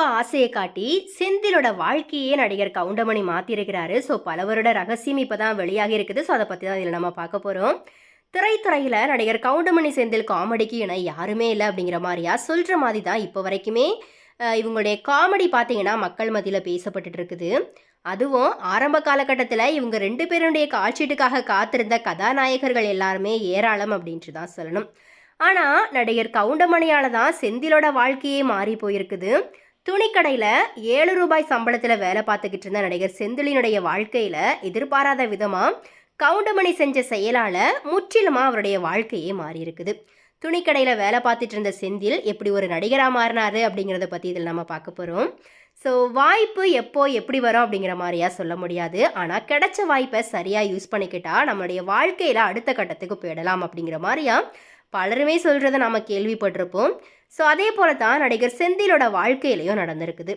ரொம்ப ஆசையை காட்டி செந்திலோட வாழ்க்கையே நடிகர் கவுண்டமணி மாற்றிருக்கிறாரு ஸோ பல வருட ரகசியம் இப்போ தான் வெளியாகி இருக்குது. ஸோ அதை பற்றி தான் இதில் நம்ம பார்க்க போகிறோம் திரைத்துறையில் நடிகர் கவுண்டமணி செந்தில் காமெடிக்கு இணை யாருமே இல்லை அப்படிங்கிற மாதிரியா சொல்கிற மாதிரி தான் இப்போ வரைக்குமே இவங்களுடைய காமெடி பார்த்தீங்கன்னா மக்கள் மத்தியில் பேசப்பட்டுட்டு இருக்குது. அதுவும் ஆரம்ப காலகட்டத்தில் இவங்க ரெண்டு பேருடைய காட்சீட்டுக்காக காத்திருந்த கதாநாயகர்கள் எல்லாருமே ஏராளம் அப்படின்ட்டு தான் சொல்லணும். ஆனால் நடிகர் கவுண்டமணியால் தான் செந்திலோட வாழ்க்கையே மாறி போயிருக்குது. துணிக்கடையில் ஏழு ரூபாய் சம்பளத்தில் வேலை பார்த்துக்கிட்டு இருந்த நடிகர் செந்திலினுடைய வாழ்க்கையில் எதிர்பாராத விதமாக கவுண்டமணி செஞ்ச செயலால் முற்றிலுமாக அவருடைய வாழ்க்கையே மாறி இருக்குது துணிக்கடையில் வேலை பார்த்துட்டு இருந்த செந்தில் எப்படி ஒரு நடிகராக மாறினாரு அப்படிங்கிறத பற்றி இதில் நம்ம பார்க்க போகிறோம் ஸோ வாய்ப்பு எப்போ எப்படி வரும் அப்படிங்கிற மாதிரியா சொல்ல முடியாது. ஆனால் கிடைச்ச வாய்ப்பை சரியாக யூஸ் பண்ணிக்கிட்டா நம்மளுடைய வாழ்க்கையில் அடுத்த கட்டத்துக்கு போயிடலாம் அப்படிங்கிற மாதிரியா பலருமே சொல்கிறத நம்ம கேள்விப்பட்டிருப்போம். ஸோ அதே போல தான் நடிகர் செந்திலோட வாழ்க்கையிலையும் நடந்திருக்குது.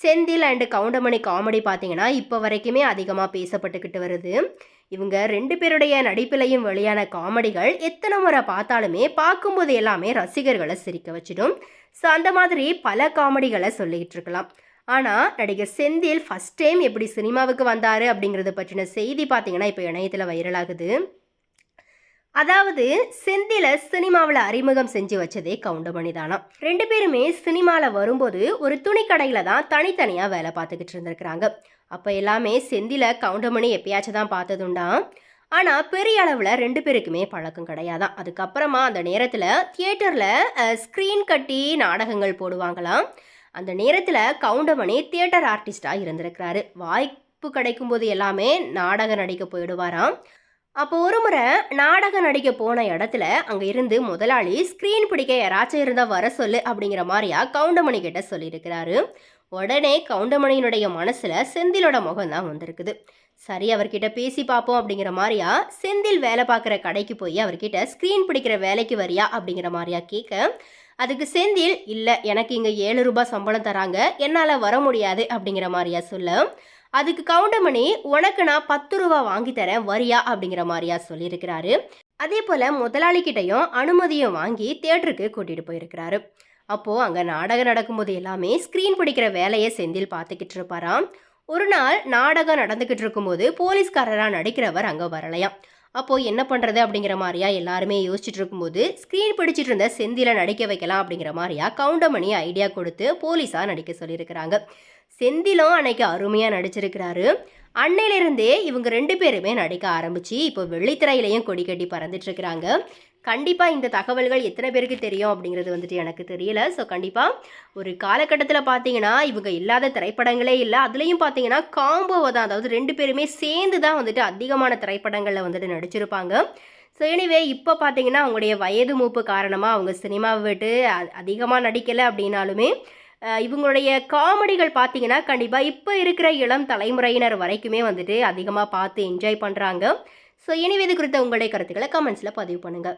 செந்தில் அண்டு கவுண்டமணி காமெடி பார்த்தீங்கன்னா இப்போ வரைக்குமே அதிகமாக பேசப்பட்டுக்கிட்டு வருது. இவங்க ரெண்டு பேருடைய நடிப்பிலையும் வெளியான காமெடிகள் எத்தனை முறை பார்த்தாலுமே பார்க்கும்போது எல்லாமே ரசிகர்களை சிரிக்க வச்சிடும். ஸோ அந்த மாதிரி பல காமெடிகளை சொல்லிக்கிட்டு இருக்கலாம். ஆனால் நடிகர் செந்தில் ஃபஸ்ட் டைம் எப்படி சினிமாவுக்கு வந்தார் அப்படிங்கிறத பற்றின செய்தி பார்த்தீங்கன்னா இப்போ இணையத்தில் வைரலாகுது அதாவது செந்தில சினிமாவில் அறிமுகம் செஞ்சு வச்சதே கவுண்டமணி தானா. ரெண்டு பேருமே சினிமாவில் வரும்போது ஒரு துணிக்கடையில தான் தனித்தனியாக வேலை பார்த்துக்கிட்டு இருந்திருக்கிறாங்க. அப்போ எல்லாமே செந்தில கவுண்டமணி எப்பயாச்சும் தான் பார்த்ததுண்டா ஆனால் பெரிய அளவில் ரெண்டு பேருக்குமே பழக்கம் கிடையாதான் அதுக்கப்புறமா அந்த நேரத்தில் தியேட்டரில் ஸ்க்ரீன் கட்டி நாடகங்கள் போடுவாங்களாம் அந்த நேரத்தில் கவுண்டமணி தியேட்டர் ஆர்டிஸ்டாக இருந்திருக்கிறாரு. வாய்ப்பு கிடைக்கும்போது எல்லாமே நாடகம் நடிக்க போயிடுவாராம். அப்போ ஒரு முறை நாடகம் நடிக்க போன இடத்துல அங்கே இருந்து முதலாளி ஸ்க்ரீன் பிடிக்க யாராச்சும் இருந்தால் வர சொல்லு அப்படிங்கிற மாதிரியா கவுண்டமணி கிட்ட சொல்லியிருக்கிறாரு. உடனே கவுண்டமணியினுடைய மனசில் செந்திலோட முகம் தான் வந்திருக்குது. சரி அவர்கிட்ட பேசி பார்ப்போம் அப்படிங்கிற மாதிரியா செந்தில் வேலை பார்க்குற கடைக்கு போய் அவர்கிட்ட ஸ்க்ரீன் பிடிக்கிற வேலைக்கு வரியா அப்படிங்கிற மாதிரியா கேட்க அதுக்கு செந்தில் இல்லை எனக்கு இங்கே ஏழு ரூபாய் சம்பளம் தராங்க. என்னால் வர முடியாது அப்படிங்கிற மாதிரியா சொல்ல அதுக்கு கவுண்டமணி உனக்கு நான் பத்து ரூபா வாங்கி தரேன் வரியா? அப்படிங்கிற மாதிரியா சொல்லியிருக்கிறாரு. அதே போல் முதலாளிகிட்டையும் அனுமதியும் வாங்கி தேட்டருக்கு கூட்டிகிட்டு போயிருக்கிறாரு. அப்போது அங்கே நாடகம் நடக்கும்போது எல்லாமே ஸ்க்ரீன் பிடிக்கிற வேலையை செந்தில் பார்த்துக்கிட்டு இருப்பாராம். ஒரு நாள் நாடகம் நடந்துக்கிட்டு இருக்கும்போது போலீஸ்காரராக நடிக்கிறவர் அங்கே வரலையாம். அப்போது என்ன பண்ணுறது அப்படிங்கிற மாதிரியா எல்லாருமே யோசிச்சுட்டு இருக்கும்போது ஸ்க்ரீன் பிடிச்சிட்டு இருந்த செந்தில நடிக்க வைக்கலாம் அப்படிங்கிற மாதிரியா கவுண்டமணி ஐடியா கொடுத்து போலீஸாக நடிக்க சொல்லியிருக்கிறாங்க. செந்திலும் அன்னைக்கு அருமையாக நடிச்சிருக்கிறாரு. அன்னையிலிருந்தே இவங்க ரெண்டு பேருமே நடிக்க ஆரம்பிச்சு இப்போ வெள்ளித்திரையிலையும் கொடி கட்டி பறந்துட்டுருக்கிறாங்க கண்டிப்பாக இந்த தகவல்கள் எத்தனை பேருக்கு தெரியும் அப்படிங்கிறது வந்துட்டு எனக்கு தெரியல. ஸோ கண்டிப்பாக ஒரு காலகட்டத்தில் பார்த்தீங்கன்னா இவங்க இல்லாத திரைப்படங்களே இல்லை. அதுலேயும் பார்த்தீங்கன்னா காம்போவை தான் அதாவது ரெண்டு பேருமே சேர்ந்து தான் வந்துட்டு அதிகமான திரைப்படங்களில் வந்துட்டு நடிச்சிருப்பாங்க. ஸோ எனிவே இப்போ பார்த்தீங்கன்னா அவங்களுடைய வயது மூப்பு காரணமாக அவங்க சினிமாவை விட்டு அதிகமாக நடிக்கலை அப்படின்னாலுமே இவங்களுடைய காமெடிகள் பார்த்தீங்கன்னா கண்டிப்பாக இப்போ இருக்கிற இளம் தலைமுறையினர் வரைக்குமே வந்துட்டு அதிகமாக பார்த்து என்ஜாய் பண்ணுறாங்க ஸோ எனிவே இது குறித்த உங்களுடைய கருத்துக்களை கமெண்ட்ஸில் பதிவு பண்ணுங்கள்